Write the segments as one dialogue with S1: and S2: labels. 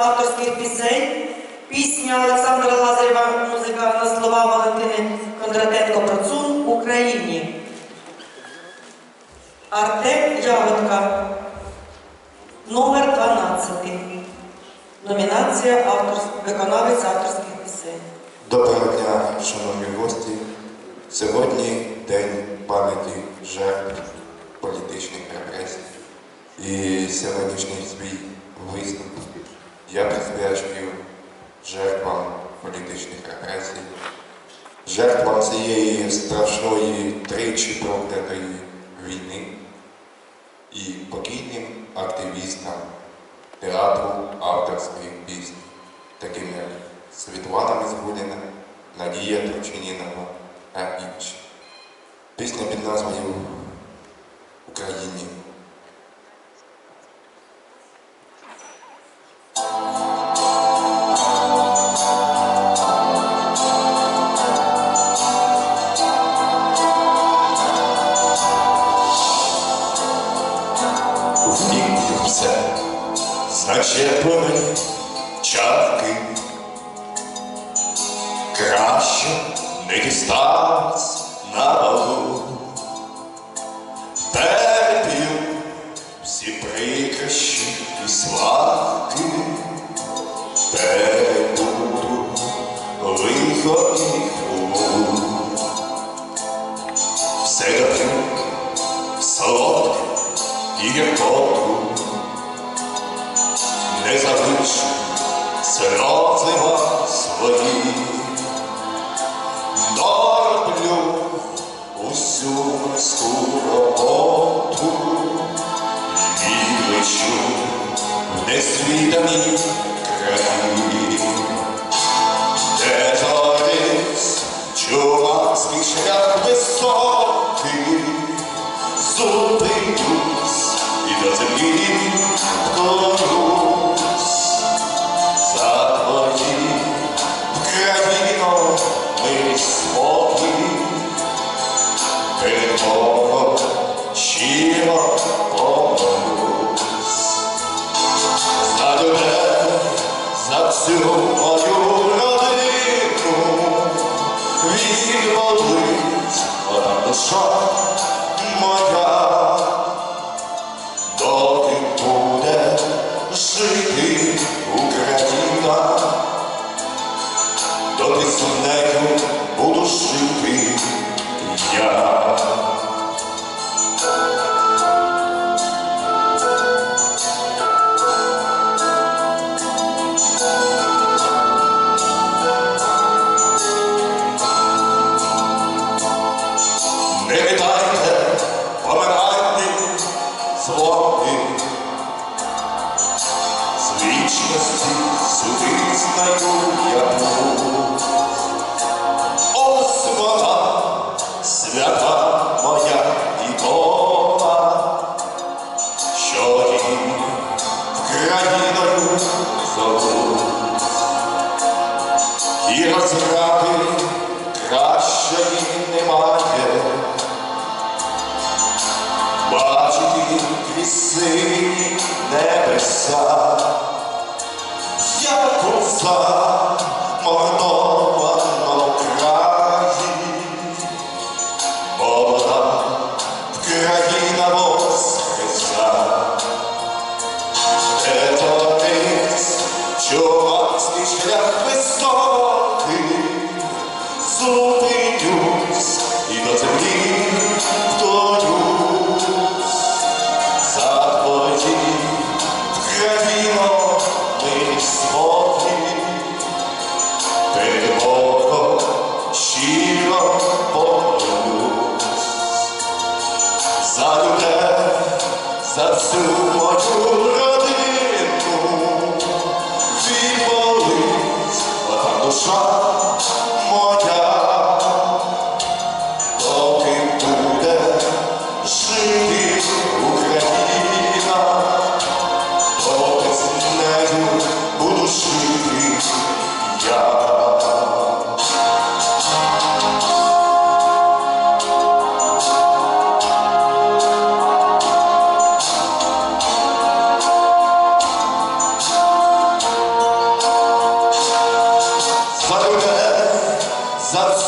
S1: авторських пісень. Пісня Олександра Лазарєва, музика на слова Валентини Кондратенко Процун Україні. Артем Ягодка. Номер 12. Номінація виконавець авторських пісень.
S2: Доброго дня, шановні гості. Сьогодні день пам'яті жертв політичних репресій. І сьогоднішній свій виступ я присвячую жертвам політичних репресій, жертвам цієї страшної тричі проклятої війни і покійним активістам театру авторської пісні, таким як Світлана Мізгуліна, Надія Турчинінова та інші. Пісня під назвою Україні. Не сльози вам свої. Дороблю усю морську роботу. І лечу в несвідані краї, де зорись чувацький шлях високий, зупинюсь і до землі вторгнусь нею буду жити. Я. Не вітайте, помирайте звуки з вічності сюди знайду я І розради кращої немає. Бачити крізь небеса, як коса мордованому краї, молода Україна воскреса, де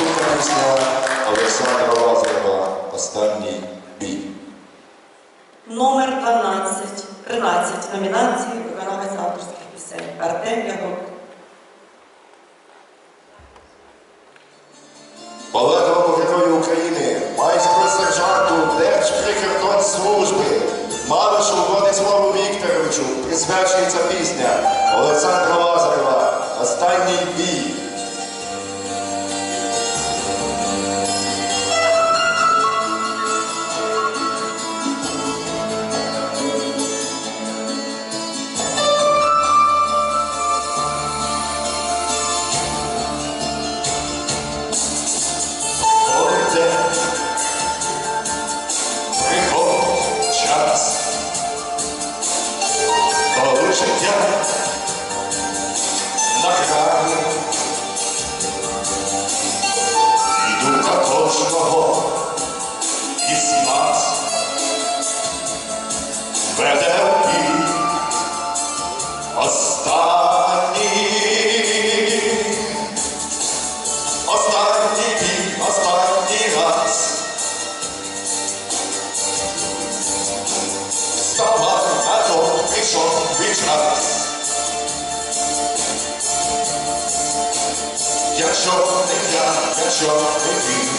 S2: Наступна пісня Олександра Лазарева Останній бій.
S1: Номер 12, 13 номінації виконавець авторських пісень Артем Ягод.
S2: Полеглому герою України, майстру сержанту Держприкордонслужби, Малишу Владиславу Вікторовичу присвячується пісня Олександра Лазарева Останній бій. Не я, якщо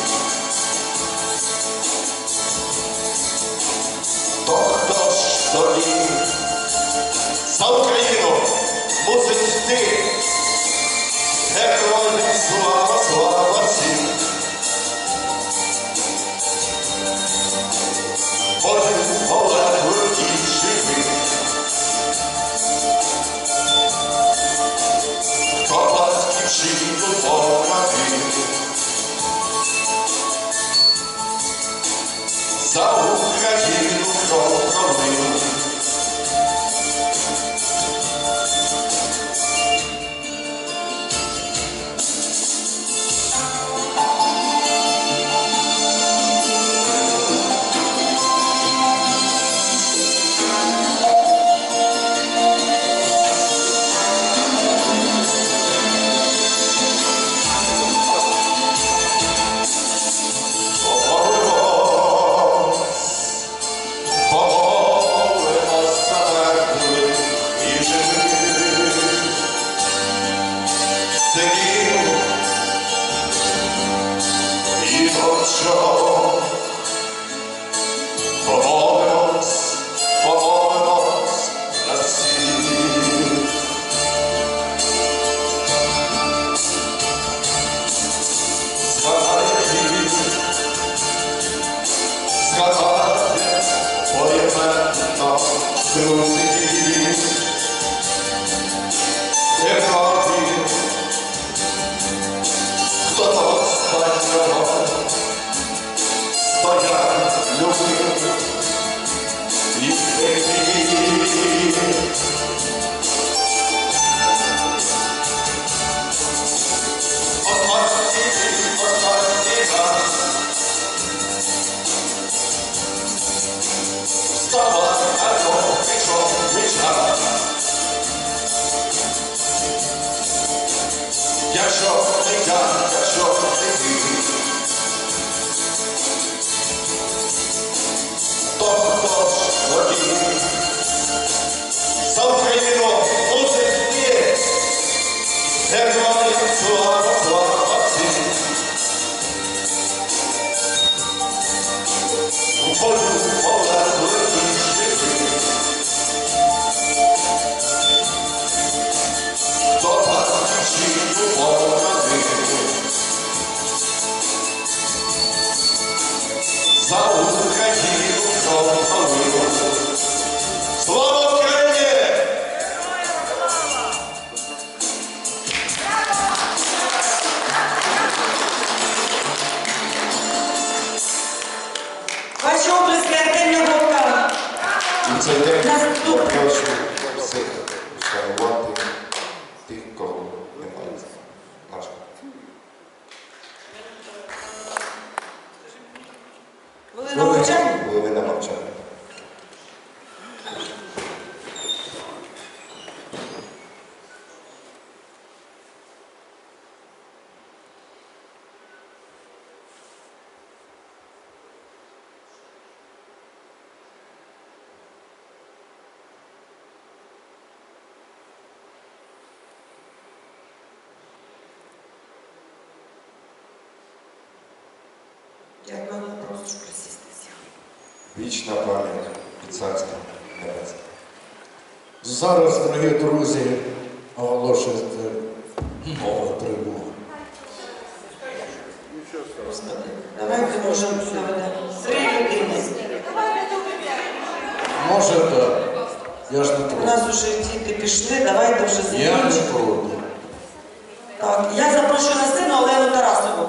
S2: Levante sua voz.
S1: della Marcella. Ecco.
S2: Вічна пам'ять і царство небесне.
S3: Зараз, дорогі друзі, оголошується нова тривога.
S1: Давайте можемо. Три людини.
S3: Може так. Я ж не
S1: У нас вже діти пішли, давайте вже
S3: Я не
S1: закінчимо.
S3: проти.
S1: Так, я запрошую на сцену Олену Тарасову.